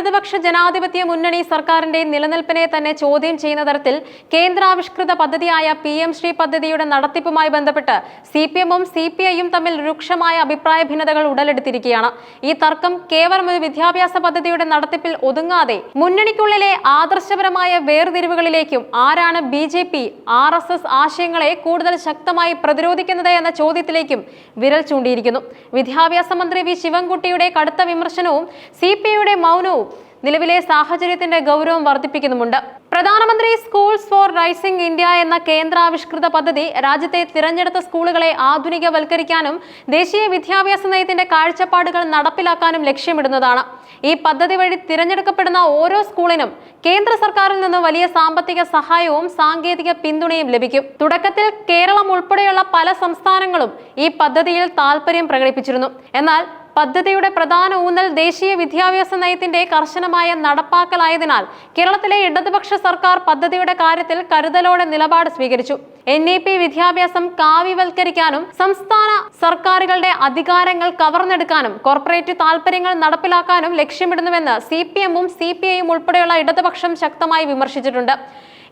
ഇടതുപക്ഷ ജനാധിപത്യ മുന്നണി സർക്കാരിന്റെ നിലനിൽപ്പിനെ തന്നെ ചോദ്യം ചെയ്യുന്ന തരത്തിൽ കേന്ദ്രാവിഷ്കൃത പദ്ധതിയായ പി എം ശ്രീ പദ്ധതിയുടെ നടത്തിപ്പുമായി ബന്ധപ്പെട്ട് സി പി എമ്മും സി പി ഐയും തമ്മിൽ രൂക്ഷമായ അഭിപ്രായ ഭിന്നതകൾ ഉടലെടുത്തിരിക്കുകയാണ്. ഈ തർക്കം കേവലം ഒരു വിദ്യാഭ്യാസ പദ്ധതിയുടെ നടത്തിപ്പിൽ ഒതുങ്ങാതെ മുന്നണിക്കുള്ളിലെ ആദർശപരമായ വേർതിരിവുകളിലേക്കും ആരാണ് B J P R S S ആശയങ്ങളെ കൂടുതൽ ശക്തമായി പ്രതിരോധിക്കുന്നത് എന്ന ചോദ്യത്തിലേക്കും വിരൽ ചൂണ്ടിയിരിക്കുന്നു. വിദ്യാഭ്യാസ മന്ത്രി വി ശിവൻകുട്ടിയുടെ കടുത്ത വിമർശനവും സി പി ഐയുടെ മൗനവും നിലവിലെ സാഹചര്യത്തിന്റെ ഗൗരവം വർദ്ധിപ്പിക്കുന്നുമുണ്ട്. പ്രധാനമന്ത്രി സ്കൂൾസ് ഫോർ റൈസിംഗ് ഇന്ത്യ എന്ന കേന്ദ്രാവിഷ്കൃത പദ്ധതി രാജ്യത്തെ തിരഞ്ഞെടുത്ത സ്കൂളുകളെ ആധുനികവൽക്കരിക്കാനും ദേശീയ വിദ്യാഭ്യാസ നയത്തിന്റെ കാഴ്ചപ്പാടുകൾ നടപ്പിലാക്കാനും ലക്ഷ്യമിടുന്നതാണ്. ഈ പദ്ധതി വഴി തിരഞ്ഞെടുക്കപ്പെടുന്ന ഓരോ സ്കൂളിനും കേന്ദ്ര സർക്കാരിൽ നിന്ന് വലിയ സാമ്പത്തിക സഹായവും സാങ്കേതിക പിന്തുണയും ലഭിക്കും. തുടക്കത്തിൽ കേരളം ഉൾപ്പെടെയുള്ള പല സംസ്ഥാനങ്ങളും ഈ പദ്ധതിയിൽ താൽപര്യം പ്രകടിപ്പിച്ചിരുന്നു. എന്നാൽ പദ്ധതിയുടെ പ്രധാന ഊന്നൽ ദേശീയ വിദ്യാഭ്യാസ നയത്തിന്റെ കർശനമായ നടപ്പാക്കലായതിനാൽ കേരളത്തിലെ ഇടതുപക്ഷ സർക്കാർ പദ്ധതിയുടെ കാര്യത്തിൽ കരുതലോടെ നിലപാട് സ്വീകരിച്ചു. എൻ ഇ പി വിദ്യാഭ്യാസം കാവ്യവൽക്കരിക്കാനും സംസ്ഥാന സർക്കാരുകളുടെ അധികാരങ്ങൾ കവർന്നെടുക്കാനും കോർപ്പറേറ്റ് താൽപര്യങ്ങൾ നടപ്പിലാക്കാനും ലക്ഷ്യമിടുന്നുവെന്ന് സി പി എമ്മും സി പി ഐയും ഉൾപ്പെടെയുള്ള ഇടതുപക്ഷം ശക്തമായി വിമർശിച്ചിട്ടുണ്ട്.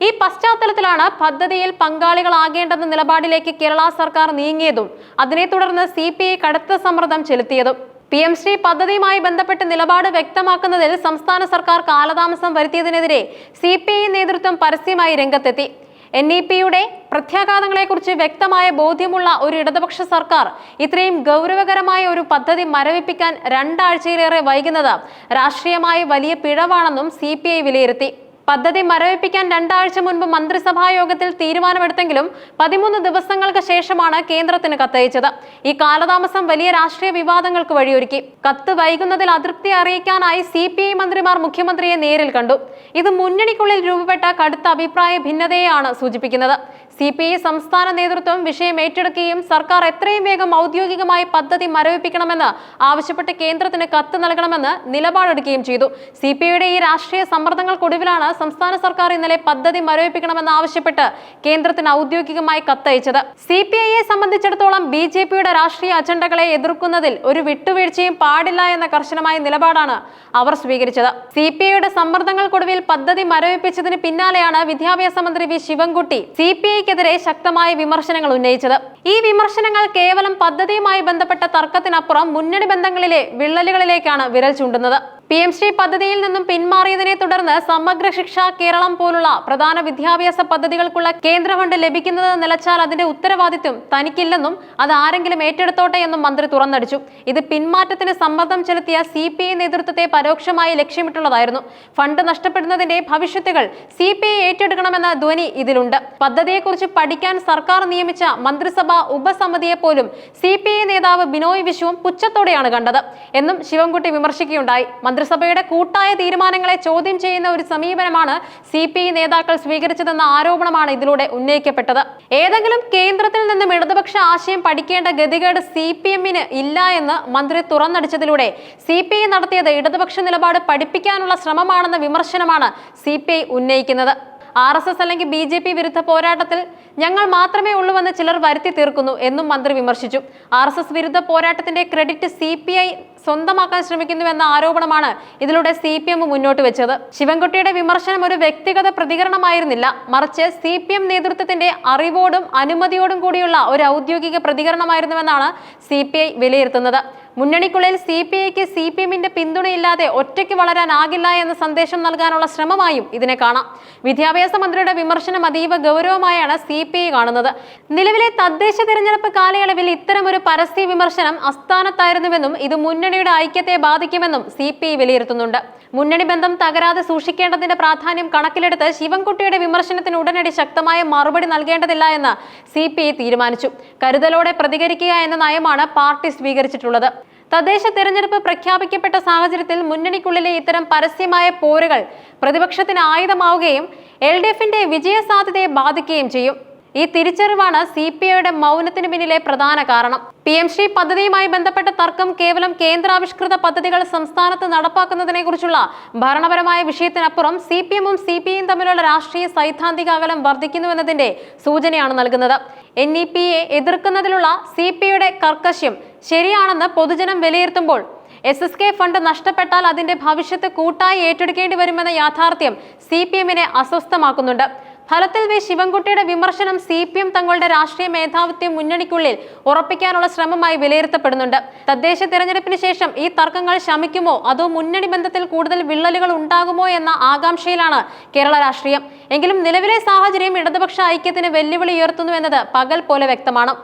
ഈ പശ്ചാത്തലത്തിലാണ് പദ്ധതിയിൽ പങ്കാളികളാകേണ്ടെന്ന നിലപാടിലേക്ക് കേരള സർക്കാർ നീങ്ങിയതും അതിനെ തുടർന്ന് സി കടുത്ത സമ്മർദ്ദം ചെലുത്തിയതും. പി എം ശ്രീ പദ്ധതിയുമായി ബന്ധപ്പെട്ട് നിലപാട് വ്യക്തമാക്കുന്നതിൽ സംസ്ഥാന സർക്കാർ കാലതാമസം വരുത്തിയതിനെതിരെ സി പി ഐ നേതൃത്വം പരസ്യമായി രംഗത്തെത്തി. എൻ ഇ പിയുടെ പ്രത്യാഘാതങ്ങളെക്കുറിച്ച് വ്യക്തമായ ബോധ്യമുള്ള ഒരു ഇടതുപക്ഷ സർക്കാർ ഇത്രയും ഗൗരവകരമായ ഒരു പദ്ധതി മരവിപ്പിക്കാൻ രണ്ടാഴ്ചയിലേറെ വൈകുന്നത് രാഷ്ട്രീയമായി വലിയ പിഴവാണെന്നും സി വിലയിരുത്തി. പദ്ധതി മരവിപ്പിക്കാൻ രണ്ടാഴ്ച മുൻപ് മന്ത്രിസഭാ യോഗത്തിൽ തീരുമാനമെടുത്തെങ്കിലും പതിമൂന്ന് ദിവസങ്ങൾക്ക് ശേഷമാണ് കേന്ദ്രത്തിന് കത്തയച്ചത്. ഈ കാലതാമസം വലിയ രാഷ്ട്രീയ വിവാദങ്ങൾക്ക് വഴിയൊരുക്കി. കത്ത് വൈകുന്നതിൽ അതൃപ്തി അറിയിക്കാനായി സി പി ഐ മന്ത്രിമാർ മുഖ്യമന്ത്രിയെ നേരിൽ കണ്ടു. ഇത് മുന്നണിക്കുള്ളിൽ രൂപപ്പെട്ട കടുത്ത അഭിപ്രായ ഭിന്നതയെയാണ് സൂചിപ്പിക്കുന്നത്. സി പി ഐ സംസ്ഥാന നേതൃത്വം വിഷയം ഏറ്റെടുക്കുകയും സർക്കാർ എത്രയും വേഗം ഔദ്യോഗികമായി പദ്ധതി മരവിപ്പിക്കണമെന്ന് ആവശ്യപ്പെട്ട് കേന്ദ്രത്തിന് കത്ത് നൽകണമെന്ന് നിലപാടെടുക്കുകയും ചെയ്തു. സി പി ഐയുടെ ഈ രാഷ്ട്രീയ സമ്മർദ്ദങ്ങൾക്കൊടുവിലാണ് സംസ്ഥാന സർക്കാർ ഇന്നലെ പദ്ധതി മരവിപ്പിക്കണമെന്ന് ആവശ്യപ്പെട്ട് കേന്ദ്രത്തിന് ഔദ്യോഗികമായി കത്തയച്ചത്. സി പി ഐയെ സംബന്ധിച്ചിടത്തോളം ബി ജെ പിയുടെ രാഷ്ട്രീയ അജണ്ടകളെ എതിർക്കുന്നതിൽ ഒരു വിട്ടുവീഴ്ചയും പാടില്ല എന്ന കർശനമായ നിലപാടാണ് അവർ സ്വീകരിച്ചത്. സി പി ഐയുടെ സമ്മർദ്ദങ്ങൾക്കൊടുവിൽ പദ്ധതി മരവിപ്പിച്ചതിന് പിന്നാലെയാണ് വിദ്യാഭ്യാസ മന്ത്രി വി ശിവൻകുട്ടി സി പി ഐക്കെതിരെ ശക്തമായ വിമർശനങ്ങൾ ഉന്നയിച്ചത്. ഈ വിമർശനങ്ങൾ കേവലം പദ്ധതിയുമായി ബന്ധപ്പെട്ട തർക്കത്തിനപ്പുറം മുന്നണി ബന്ധങ്ങളിലെ വിള്ളലുകളിലേക്കാണ് വിരൽ ചൂണ്ടുന്നത്. പി എം ശ്രീ പദ്ധതിയിൽ നിന്നും പിന്മാറിയതിനെ തുടർന്ന് സമഗ്ര ശിക്ഷ കേരളം പോലുള്ള പ്രധാന വിദ്യാഭ്യാസ പദ്ധതികൾക്കുള്ള കേന്ദ്ര ഫണ്ട് ലഭിക്കുന്നത് നിലച്ചാൽ അതിന്റെ ഉത്തരവാദിത്വം തനിക്കില്ലെന്നും അത് ആരെങ്കിലും ഏറ്റെടുത്തോട്ടെ എന്നും മന്ത്രി തുറന്നടിച്ചു. ഇത് പിന്മാറ്റത്തിന് സമ്മർദ്ദം ചെലുത്തിയ സി പി ഐ നേതൃത്വത്തെ പരോക്ഷമായി ലക്ഷ്യമിട്ടുള്ളതായിരുന്നു. ഫണ്ട് നഷ്ടപ്പെടുന്നതിന്റെ ഭവിഷ്യത്തുകൾ സി പി ഐ ഏറ്റെടുക്കണമെന്ന ധ്വനി ഇതിലുണ്ട്. പദ്ധതിയെക്കുറിച്ച് പഠിക്കാൻ സർക്കാർ നിയമിച്ച മന്ത്രിസഭാ ഉപസമിതിയെ പോലും സി പി ഐ നേതാവ് ബിനോയ് വിശ്വം പുച്ഛത്തോടെയാണ് കണ്ടത്. എന്നും ശിവൻകുട്ടി വിമർശിക്കുകയുണ്ടായി. മന്ത്രിസഭയുടെ കൂട്ടായ തീരുമാനങ്ങളെ ചോദ്യം ചെയ്യുന്ന ഒരു സമീപനമാണ് സി പി ഐ നേതാക്കൾ സ്വീകരിച്ചതെന്ന ആരോപണമാണ് ഇതിലൂടെ ഉന്നയിക്കപ്പെട്ടത്. ഏതെങ്കിലും കേന്ദ്രത്തിൽ നിന്നും ഇടതുപക്ഷ ആശയം പഠിക്കേണ്ട ഗതികേട് സി പി എമ്മിന് ഇല്ല എന്ന് മന്ത്രി തുറന്നടിച്ചതിലൂടെ സി പി ഐ നടത്തിയത് ഇടതുപക്ഷ നിലപാട് പഠിപ്പിക്കാനുള്ള ശ്രമമാണെന്ന വിമർശനമാണ് സി പി ഐ ഉന്നയിക്കുന്നത്. ആർ എസ് എസ് അല്ലെങ്കിൽ ബി ജെ പി വിരുദ്ധ പോരാട്ടത്തിൽ ഞങ്ങൾ മാത്രമേ ഉള്ളൂവെന്ന് ചിലർ വരുത്തി തീർക്കുന്നു എന്നും മന്ത്രി വിമർശിച്ചു. ആർ എസ് എസ് വിരുദ്ധ പോരാട്ടത്തിന്റെ ക്രെഡിറ്റ് സി പി ഐ സ്വന്തമാക്കാൻ ശ്രമിക്കുന്നുവെന്ന ആരോപണമാണ് ഇതിലൂടെ സി പി എം മുന്നോട്ട് വെച്ചത്. ശിവൻകുട്ടിയുടെ വിമർശനം ഒരു വ്യക്തിഗത പ്രതികരണമായിരുന്നില്ല. മറിച്ച് സി പി എം നേതൃത്വത്തിന്റെ അറിവോടും അനുമതിയോടും കൂടിയുള്ള ഒരു ഔദ്യോഗിക പ്രതികരണമായിരുന്നുവെന്നാണ് സി പി ഐ വിലയിരുത്തുന്നത്. മുന്നണിക്കുള്ളിൽ സി പി ഐക്ക് സി പി എമ്മിന്റെ പിന്തുണയില്ലാതെ ഒറ്റയ്ക്ക് വളരാനാകില്ല എന്ന സന്ദേശം നൽകാനുള്ള ശ്രമമായും ഇതിനെ കാണാം. വിദ്യാഭ്യാസ മന്ത്രിയുടെ വിമർശനം അതീവ ഗൗരവമായാണ് സി പി ഐ കാണുന്നത്. നിലവിലെ തദ്ദേശ തിരഞ്ഞെടുപ്പ് കാലയളവിൽ ഇത്തരം ഒരു പരസ്യ വിമർശനം അസ്ഥാനത്തായിരുന്നുവെന്നും ഇത് മുന്നണിയുടെ ഐക്യത്തെ ബാധിക്കുമെന്നും സി പി വിലയിരുത്തുന്നുണ്ട്. മുന്നണി ബന്ധം തകരാതെ സൂക്ഷിക്കേണ്ടതിന്റെ പ്രാധാന്യം കണക്കിലെടുത്ത് ശിവൻകുട്ടിയുടെ വിമർശനത്തിന് ഉടനടി ശക്തമായ മറുപടി നൽകേണ്ടതില്ല എന്ന് സി പി ഐ തീരുമാനിച്ചു. കരുതലോടെ പ്രതികരിക്കുക എന്ന നയമാണ് പാർട്ടി സ്വീകരിച്ചിട്ടുള്ളത്. തദ്ദേശ തെരഞ്ഞെടുപ്പ് പ്രഖ്യാപിക്കപ്പെട്ട സാഹചര്യത്തിൽ മുന്നണിക്കുള്ളിലെ ഇത്തരം പരസ്യമായ പോരുകൾ പ്രതിപക്ഷത്തിന് ആയുധമാവുകയും എൽ ഡി എഫിന്റെ വിജയസാധ്യതയെ ബാധിക്കുകയും ചെയ്യും. ഈ തിരിച്ചറിവാണ് സി പി ഐയുടെ മൗനത്തിന് പിന്നിലെ പ്രധാന കാരണം. പി എം ശ്രീ പദ്ധതിയുമായി ബന്ധപ്പെട്ട തർക്കം കേവലം കേന്ദ്രാവിഷ്കൃത പദ്ധതികൾ സംസ്ഥാനത്ത് നടപ്പാക്കുന്നതിനെ കുറിച്ചുള്ള ഭരണപരമായ വിഷയത്തിനപ്പുറം സി പി എമ്മും സി പി ഐയും തമ്മിലുള്ള രാഷ്ട്രീയ സൈദ്ധാന്തിക അകലം വർദ്ധിക്കുന്നുവെന്നതിന്റെ സൂചനയാണ് നൽകുന്നത്. എൻ ഇ പി എ എതിർക്കുന്നതിലുള്ള സി പി ഐയുടെ കർക്കശ്യം ശരിയാണെന്ന് പൊതുജനം വിലയിരുത്തുമ്പോൾ എസ് എസ് കെ ഫണ്ട് നഷ്ടപ്പെട്ടാൽ അതിന്റെ ഭവിഷ്യത്ത് കൂട്ടായി ഏറ്റെടുക്കേണ്ടി വരുമെന്ന യാഥാർത്ഥ്യം സി പി എമ്മിനെ അസ്വസ്ഥമാക്കുന്നുണ്ട്. ഫലത്തിൽ വി ശിവൻകുട്ടിയുടെ വിമർശനം സി പി എം തങ്ങളുടെ രാഷ്ട്രീയ മേധാവിത്വം മുന്നണിക്കുള്ളിൽ ഉറപ്പിക്കാനുള്ള ശ്രമമായി വിലയിരുത്തപ്പെടുന്നുണ്ട്. തദ്ദേശ തെരഞ്ഞെടുപ്പിന് ശേഷം ഈ തർക്കങ്ങൾ ശമിക്കുമോ? അതോ മുന്നണി ബന്ധത്തിൽ കൂടുതൽ വിള്ളലുകൾ ഉണ്ടാകുമോ എന്ന ആകാംക്ഷയിലാണ് കേരള രാഷ്ട്രീയം. എങ്കിലും നിലവിലെ സാഹചര്യം ഇടതുപക്ഷ ഐക്യത്തിന് വെല്ലുവിളി ഉയർത്തുന്നു എന്നത് പകൽ പോലെ വ്യക്തമാണ്.